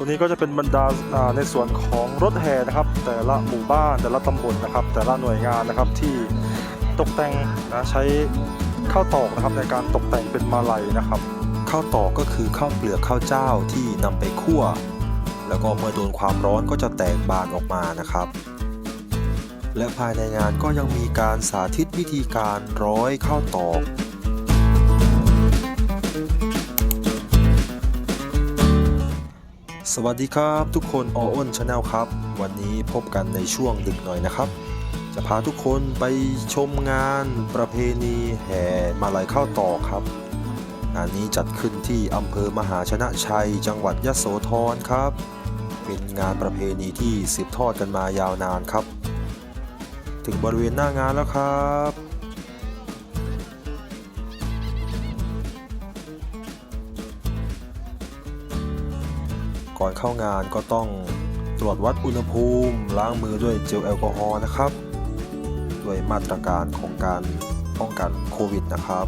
ตัวนี้ก็จะเป็นบรรดาในส่วนของรถแห่นะครับ แต่ละหมู่บ้านแต่ละตำบลนะครับ แต่ละหน่วยงานนะครับที่ตกแต่งนะใช้ข้าวตอกนะครับในการตกแต่งเป็นมาลัยนะครับข้าวตอกก็คือข้าวเปลือกข้าวเจ้าที่นำไปคั่ว แล้วก็เมื่อโดนความร้อนก็จะแตกบานออกมานะครับ และภายในงานก็ยังมีการสาธิตวิธีการร้อยข้าวตอก สวัสดีครับทุกคนออ้นชาแนลครับ วันนี้พบกันในช่วงดึกหน่อยนะครับ จะพาทุกคนไปชมงานประเพณีแห่มาลัยข้าวตอกครับ งานนี้จัดขึ้นที่อำเภอมหาชนะชัย จังหวัดยะโสธรครับ เป็นงานประเพณีที่สืบทอดกันมายาวนานครับ ถึงบริเวณหน้างานแล้วครับ ก่อนเข้างานก็ต้องตรวจวัดอุณหภูมิ ล้างมือด้วยเจลแอลกอฮอล์นะครับ ด้วยมาตรการของการป้องกันโควิดนะครับ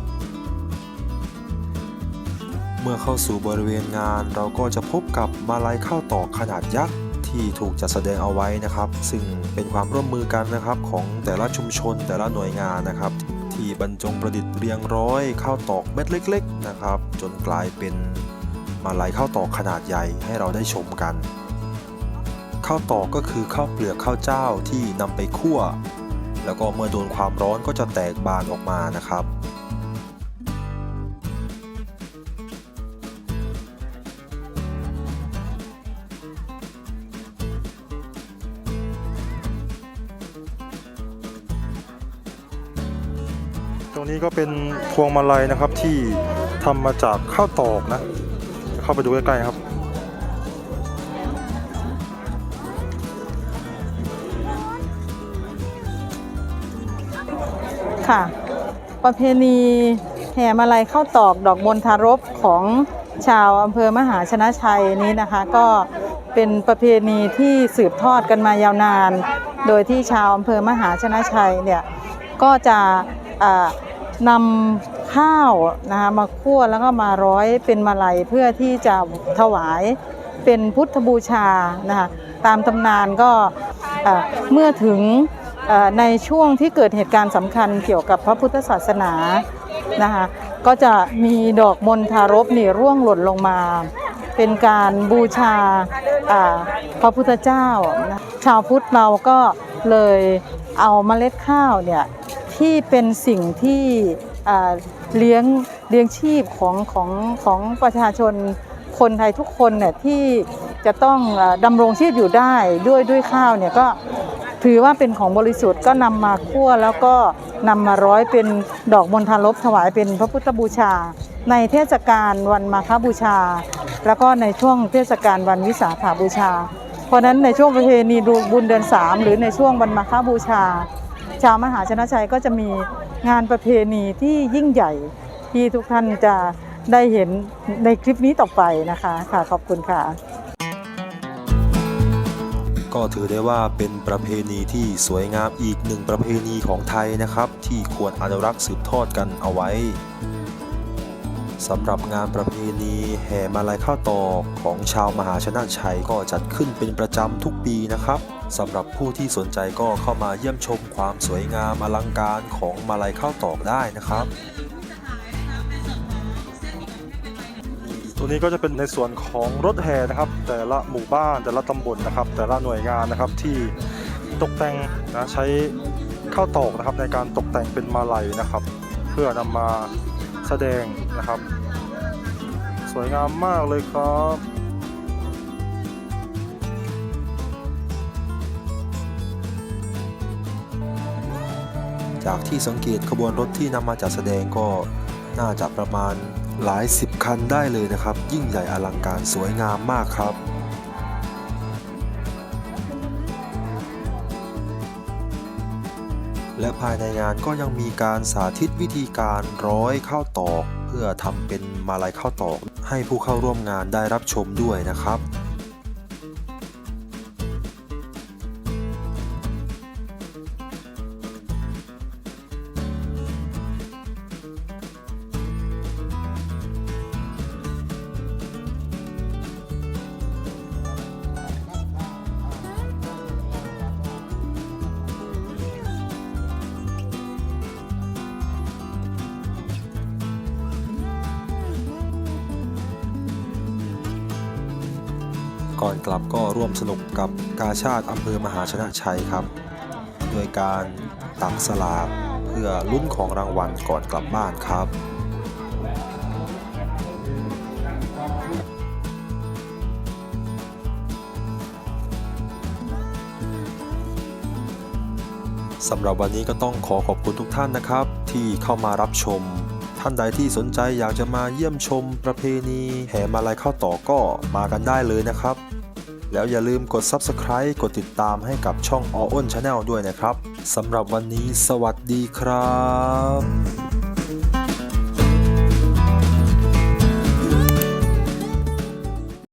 เมื่อเข้าสู่บริเวณงานเราก็จะพบกับมาลัยข้าวตอกขนาดยักษ์ที่ถูกจัดแสดงเอาไว้นะครับ ซึ่งเป็นความร่วมมือกันนะครับของแต่ละชุมชนแต่ละหน่วยงานนะครับ ที่บรรจงประดิษฐ์เรียงร้อยข้าวตอกเม็ดเล็ก ๆ นะครับ จนกลายเป็น มาลัยข้าวตอกขนาดใหญ่ให้เราได้ชมกัน ข้าวตอกก็คือข้าวเปลือกข้าวเจ้าที่นำไปคั่ว แล้วก็เมื่อโดนความร้อนก็จะแตกบานออกมานะครับตรงนี้ก็เป็นพวงมาลัยนะครับที่ทำมาจากข้าวตอกนะ เข้าไปดูใกล้ๆครับ ค่ะ ประเพณีแห่มาลัยเข้าวตอกดอกมณฑารบของชาวอำเภอมหาชนะชัยนี้นะคะ ก็เป็นประเพณีที่สืบทอดกันมายาวนาน โดยที่ชาวอำเภอมหาชนะชัยเนี่ยก็จะนำ ข้าวนะคะมาคั่วแล้วก็มาร้อยเป็นมาลัยเพื่อที่จะถวายเป็นพุทธบูชานะคะตามตำนานก็เมื่อถึงในช่วงที่เกิดเหตุการณ์สำคัญเกี่ยวกับพระพุทธศาสนานะคะก็จะมีดอกมณฑารบนี่ร่วงหล่นลงมา เป็นการบูชาพระพุทธเจ้านะชาวพุทธเราก็เลยเอาเมล็ดข้าวเนี่ยที่เป็นสิ่งที่ เลี้ยงเลี้ยงชีพของของของประชาชนคนไทยทุกคนเนี่ยที่จะต้องดำรงชีพอยู่ได้ด้วยด้วยข้าวเนี่ยก็ถือว่าเป็นของบริสุทธิ์ก็นำมาคั่วแล้วก็นำมาร้อยเป็นดอกมณฑารบถวายเป็นพระพุทธบูชา ในเทศกาลวันมาฆบูชา แล้วก็ในช่วงเทศกาลวันวิสาขาบูชา เพราะนั้นในช่วงประเพณีดูบุญเดือนสามหรือในช่วงวันมาฆบูชา ชาวมหาชนะชัยก็จะมีงานประเพณีที่ยิ่งใหญ่ที่ทุกท่านจะได้เห็นในคลิปนี้ต่อไปนะคะค่ะขอบคุณค่ะ ก็ถือได้ว่าเป็นประเพณีที่สวยงามอีกหนึ่งประเพณีของไทยนะครับ ที่ควรอนุรักษ์สืบทอดกันเอาไว้สำหรับงานประเพณีแห่มาลัยข้าวตอกของชาวมหาชนะชัยก็จัดขึ้นเป็นประจำทุกปีนะครับ สำหรับผู้ที่สนใจก็เข้ามาเยี่ยมชมความสวยงามอลังการของมาลัยข้าวตอกได้นะครับ ตัวนี้ก็จะเป็นในส่วนของรถแห่นะครับ แต่ละหมู่บ้านแต่ละตำบลนะครับ แต่ละหน่วยงานนะครับที่ตกแต่งนะใช้ข้าวตอกนะครับในการตกแต่งเป็นมาลัยนะครับ เพื่อนำมาแสดงนะครับ สวยงามมากเลยครับ จากที่สังเกตขบวนรถที่นำมาจัดแสดงก็น่าจะประมาณหลายสิบคันได้เลยนะครับ ยิ่งใหญ่อลังการสวยงามมากครับและภายในงานก็ยังมีการสาธิตวิธีการร้อยข้าวตอก เพื่อทำเป็นมาลัยข้าวตอก ให้ผู้เข้าร่วมงานได้รับชมด้วยนะครับ ก่อนกลับก็ร่วมสนุกกับกาชาติอำเภอมหาชนะชัยครับ โดยการตักสลากเพื่อลุ้นของรางวัลก่อนกลับบ้านครับสำหรับวันนี้ก็ต้องขอขอบคุณทุกท่านนะครับ ที่เข้ามารับชม ท่านใดที่สนใจอยากจะมาเยี่ยมชมประเพณีแห่มาลัยข้าวต่อก็มากันได้เลยนะครับ แล้วอย่าลืมกด Subscribe กดติดตามให้กับช่อง All On Channel ด้วยนะครับสำหรับวันนี้สวัสดีครับ